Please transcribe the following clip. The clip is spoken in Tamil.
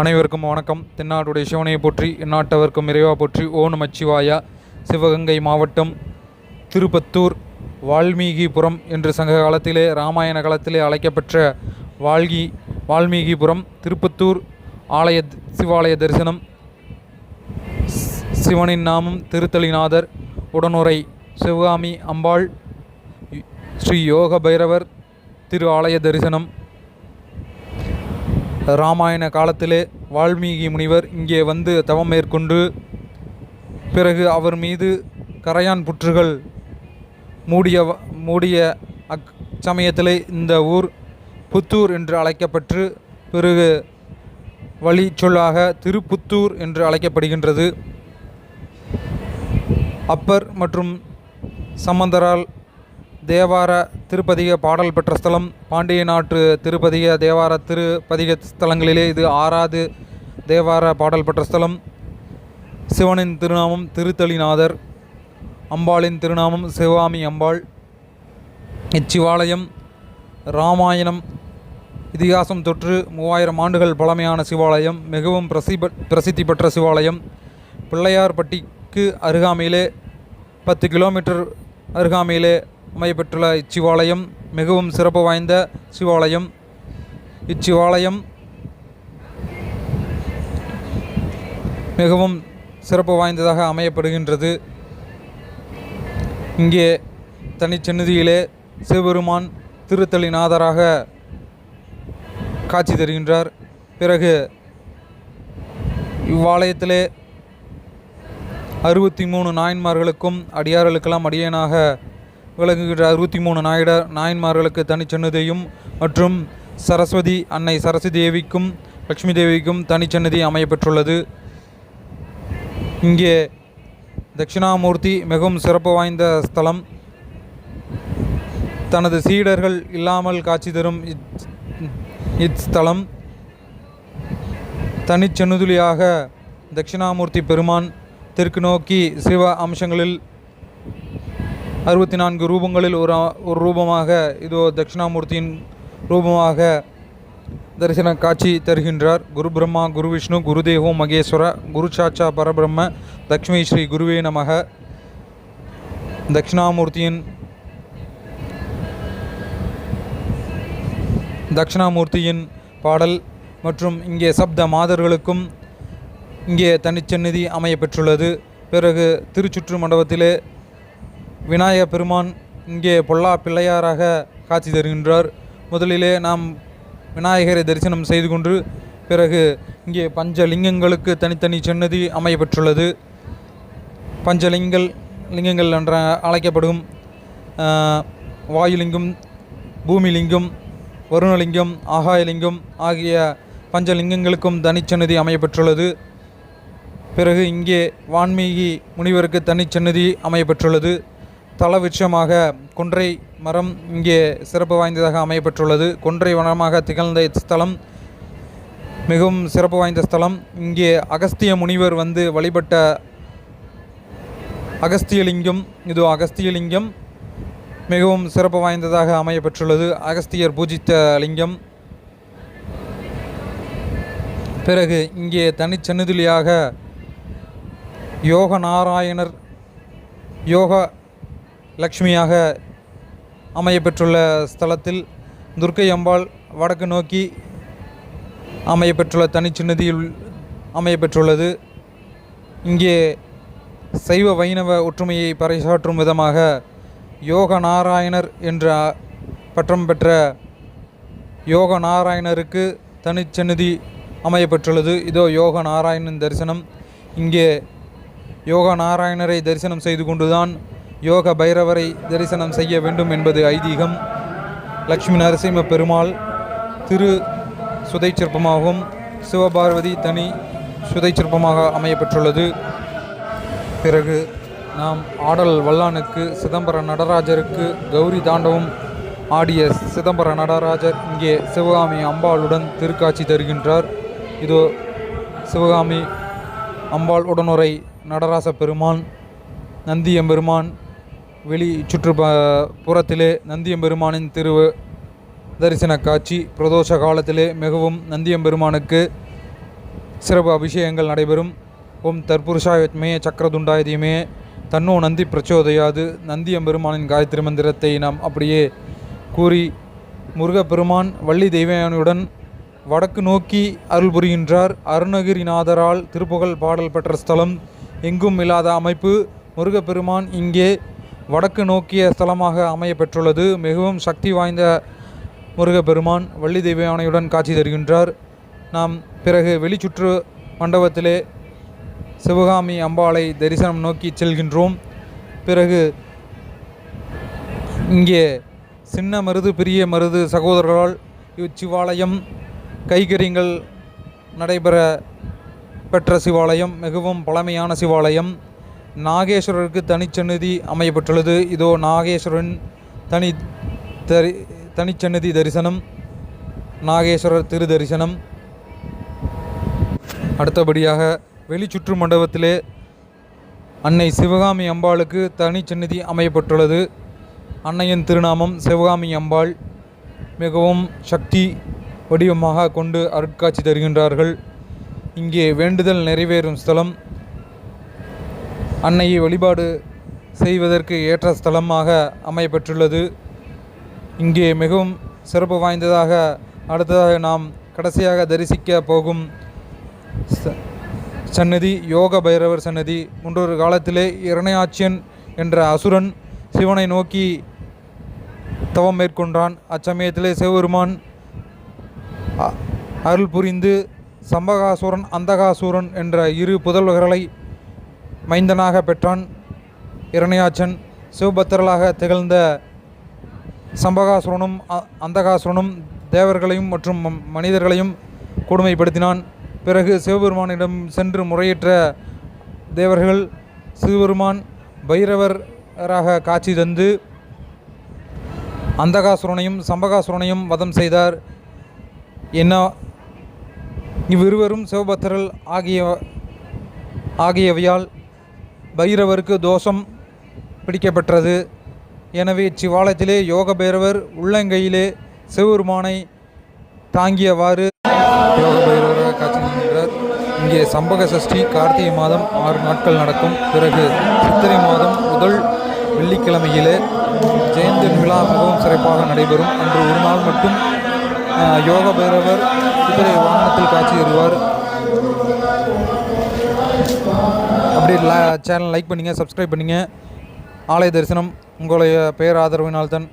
அனைவருக்கும் வணக்கம். தென்னாட்டுடைய சிவனையை போற்றி எந்நாட்டவர்க்கும் இறைவா போற்றி ஓ மச்சிவாயா சிவகங்கை மாவட்டம் திருப்பத்தூர் வால்மீகிபுரம் என்று சங்க காலத்திலே ராமாயண காலத்திலே அழைக்கப்பெற்ற வால்கி வால்மீகிபுரம் திருப்பத்தூர் ஆலய சிவாலய தரிசனம். சிவனின் நாமம் திருத்தலிநாதர் உடனுரை சிவகாமி அம்பாள் ஸ்ரீ யோக பைரவர் திரு ஆலய தரிசனம். ராமாயண காலத்திலே வால்மீகி முனிவர் இங்கே வந்து தவம் மேற்கொண்டு பிறகு அவர் மீது கரையான் புற்றுகள் மூடிய மூடிய அக் சமயத்திலே இந்த ஊர் புத்தூர் என்று அழைக்கப்பட்டு பிறகு வழி சொல்லாக திருப்புத்தூர் என்று அழைக்கப்படுகின்றது. அப்பர் மற்றும் சம்பந்தரால் தேவார திருப்பதிக பாடல் பெற்ற ஸ்தலம் பாண்டிய நாட்டு திருப்பதிக தேவார திருப்பதிக ஸ்தலங்களிலே இது ஆறாவது தேவார பாடல் பெற்ற ஸ்தலம். சிவனின் திருநாமம் திருத்தலிநாதர் அம்பாளின் திருநாமம் சிவாமி அம்பாள். இச்சிவாலயம் ராமாயணம் இதிகாசம் தொற்று மூவாயிரம் ஆண்டுகள் பழமையான சிவாலயம் மிகவும் பிரசிப பிரசித்தி பெற்ற சிவாலயம். பிள்ளையார்பட்டிக்கு அருகாமையிலே பத்து கிலோமீட்டர் அருகாமையிலே அமையப்பெற்றுள்ள இச்சிவாலயம் மிகவும் சிறப்பு வாய்ந்த சிவாலயம் இச்சிவாலயம் மிகவும் சிறப்பு வாய்ந்ததாக அமையப்படுகின்றது. இங்கே தனிச்சன்னதியிலே சிவபெருமான் திருத்தலிநாதராக காட்சி தருகின்றார். பிறகு இவ்வாலயத்திலே அறுபத்தி மூணு நாயன்மார்களுக்கும் அடியார்களுக்கெல்லாம் அடியனாக விளங்குகின்ற அறுபத்தி மூணு நாயுட நாயன்மார்களுக்கு தனிச்சன்னதியும் மற்றும் சரஸ்வதி அன்னை சரஸ்வதி தேவிக்கும் லக்ஷ்மி தேவிக்கும் தனிச்சன்னதி அமையப்பெற்றுள்ளது. இங்கே தட்சிணாமூர்த்தி மிகவும் சிறப்பு வாய்ந்த ஸ்தலம். தனது சீடர்கள் இல்லாமல் காட்சி தரும் இஸ்தலம் இத்தலம் தனிச்சென்னுதுளியாக தட்சிணாமூர்த்தி பெருமான் தெற்கு நோக்கி சிவ அம்சங்களில் அறுபத்தி நான்கு ரூபங்களில் ஒரு ஒரு ரூபமாக இதோ தட்சிணாமூர்த்தியின் ரூபமாக தரிசன காட்சி தருகின்றார். குரு பிரம்மா குரு விஷ்ணு குருதேவோ மகேஸ்வர குரு சாச்சா பரபிரம்ம லக்ஷ்மி ஸ்ரீ குருவே நமக. தட்சிணாமூர்த்தியின் தட்சிணாமூர்த்தியின் பாடல் மற்றும் இங்கே சப்த மாதர்களுக்கும் இங்கே தனிச்சந்நிதி அமைய பெற்றுள்ளது பிறகு திருச்சுற்று மண்டபத்திலே விநாயக பெருமான் இங்கே பொல்லா பிள்ளையாராக காட்சி தருகின்றார். முதலிலே நாம் விநாயகரை தரிசனம் செய்து கொண்டு பிறகு இங்கே பஞ்சலிங்கங்களுக்கு தனித்தனி சன்னதி அமையப்பெற்றுள்ளது. பஞ்சலிங்கல் லிங்கங்கள் என்ற அழைக்கப்படும் வாயுலிங்கம் பூமிலிங்கம் வருணலிங்கம் ஆகாயலிங்கம் ஆகிய பஞ்சலிங்கங்களுக்கும் தனிச்சன்னதி அமையப்பெற்றுள்ளது. பிறகு இங்கே வான்மீகி முனிவருக்கு தனிச்சன்னதி அமையப்பெற்றுள்ளது. தலவிருட்சமாக கொன்றை மரம் இங்கே சிறப்பு வாய்ந்ததாக அமையப்பெற்றுள்ளது. கொன்றை வனமாக திகழ்ந்த ஸ்தலம் மிகவும் சிறப்பு வாய்ந்த ஸ்தலம். இங்கே அகஸ்திய முனிவர் வந்து வழிபட்ட அகஸ்தியலிங்கம். இது அகஸ்தியலிங்கம். மிகவும் சிறப்பு வாய்ந்ததாக அமையப்பெற்றுள்ளது. அகஸ்தியர் பூஜித்த லிங்கம். பிறகு இங்கே தனிச்சன்னிதிலியாக யோக நாராயணர் யோக லக்ஷ்மியாக அமையப்பெற்றுள்ள ஸ்தலத்தில் துர்க்கை அம்பாள் வடக்கு நோக்கி அமையப்பெற்றுள்ள தனிச்சின்னதியில் அமையப்பெற்றுள்ளது. இங்கே சைவ வைணவ ஒற்றுமையை பறைசாற்றும் விதமாக யோக நாராயணர் என்ற பட்டம் பெற்ற யோக நாராயணருக்கு தனிச்சன்னதி அமையப்பெற்றுள்ளது. இதோ யோக நாராயணன் தரிசனம். இங்கே யோக நாராயணரை தரிசனம் செய்து கொண்டுதான் யோக பைரவரை தரிசனம் செய்ய வேண்டும் என்பது ஐதீகம். லக்ஷ்மி நரசிம்ம பெருமாள் திரு சுதை சிற்பமாகவும் சிவபார்வதி தனி சுதை சிற்பமாக அமையப்பெற்றுள்ளது. பிறகு நாம் ஆடல் வல்லானுக்கு சிதம்பர நடராஜருக்கு கௌரி தாண்டவம் ஆடிய சிதம்பர நடராஜர் இங்கே சிவகாமி அம்பாளுடன் திருக்காட்சி தருகின்றார். இதோ சிவகாமி அம்பாள் உடனுரை நடராச பெருமான் நந்தியம்பெருமான் வெளி சுற்று புறத்திலே நந்தியம்பெருமானின் திரு தரிசன காட்சி பிரதோஷ காலத்திலே மிகவும் நந்தியம்பெருமானுக்கு சிறப்பு அபிஷேகங்கள் நடைபெறும். ஓம் தற்புருஷாயத்மே சக்கரதுண்டாயதியுமே தன்னோ நந்தி பிரச்சோதையாது. நந்தியம்பெருமானின் காயத்ரி மந்திரத்தை நாம் அப்படியே கூறி முருகப்பெருமான் வள்ளி தெய்வயானியுடன் வடக்கு நோக்கி அருள் புரிகின்றார். அருணகிரிநாதரால் திருப்புகழ் பாடல் பெற்ற ஸ்தலம் எங்கும் இல்லாத அமைப்பு. முருகப்பெருமான் இங்கே வடக்கு நோக்கிய ஸ்தலமாக அமைய பெற்றுள்ளது மிகவும் சக்தி வாய்ந்த முருகப்பெருமான் வள்ளி தெய்வயானையுடன் காட்சி தருகின்றார். நாம் பிறகு வெளிச்சுற்று மண்டபத்திலே சிவகாமி அம்பாளை தரிசனம் நோக்கி செல்கின்றோம். பிறகு இங்கே சின்ன மருது பெரிய மருது சகோதரர்களால் இச்சிவாலயம் கைகரியங்கள் நடைபெற பெற்ற சிவாலயம் மிகவும் பழமையான சிவாலயம். நாகேஸ்வரருக்கு தனிச்சன்னதி அமையப்பட்டுள்ளது. இதோ நாகேஸ்வரன் தனி தரி தனிச்சன்னதி தரிசனம் நாகேஸ்வரர் திரு தரிசனம் அடுத்தபடியாக வெளிச்சுற்று மண்டபத்திலே அன்னை சிவகாமி அம்பாளுக்கு தனிச்சன்னதி அமையப்பட்டுள்ளது. அன்னையின் திருநாமம் சிவகாமி அம்பாள். மிகவும் சக்தி வடிவமாக கொண்டு அருட்காட்சி தருகின்றார்கள். இங்கே வேண்டுதல் நிறைவேறும் ஸ்தலம். அன்னையை வழிபாடு செய்வதற்கு ஏற்ற ஸ்தலமாக அமையப்பெற்றுள்ளது. இங்கே மிகவும் சிறப்பு வாய்ந்ததாக அடுத்ததாக நாம் கடைசியாக தரிசிக்க போகும் சன்னதி யோக பைரவர் சன்னதி முன்னொரு காலத்திலே இரணையாச்சியன் என்ற அசுரன் சிவனை நோக்கி தவம் மேற்கொண்டான். அச்சமயத்திலே சிவபெருமான் அ- அருள் புரிந்து சம்பகாசுரன் அந்தகாசுரன் என்ற இரு புதல்வர்களை மைந்தனாக பெற்றான் இரணியாச்சன். சிவபத்திரலாக திகழ்ந்த சம்பகாசுரனும் அ- அந்தகாசுரனும் தேவர்களையும் மற்றும் மனிதர்களையும் கொடுமைப்படுத்தினான். பிறகு சிவபெருமானிடம் சென்று முறையற்ற தேவர்கள் சிவபெருமான் பைரவராக காட்சி தந்து அந்தகாசுரனையும் சம்பகாசுரனையும் வதம் செய்தார். என்ன இவ்விருவரும் சிவபத்திரல் ஆகிய ஆகியவையால் பைரவருக்கு தோஷம் பிடிக்கப்பெற்றது எனவே இச்சிவாலயத்திலே யோக பைரவர் உள்ளங்கையிலே சிவபெருமானை தாங்கியவாறு யோக பைரவராக காட்சி நின்றார் இங்கே சம்பக சஷ்டி கார்த்திகை மாதம் ஆறு நாட்கள் நடக்கும். பிறகு சித்திரை மாதம் முதல் வெள்ளிக்கிழமையிலே ஜெயந்தின் விழா மிகவும் சிறப்பாக நடைபெறும். அன்று ஒரு நாள் மட்டும் யோக பைரவர் குதிரை வாகனத்தில் காட்சி தருவார். அப்படியே சேனல் லைக் பண்ணுங்கள் சப்ஸ்கிரைப் பண்ணுங்கள் ஆலய தரிசனம் உங்களுடைய பெயர் ஆதரவினால் தான்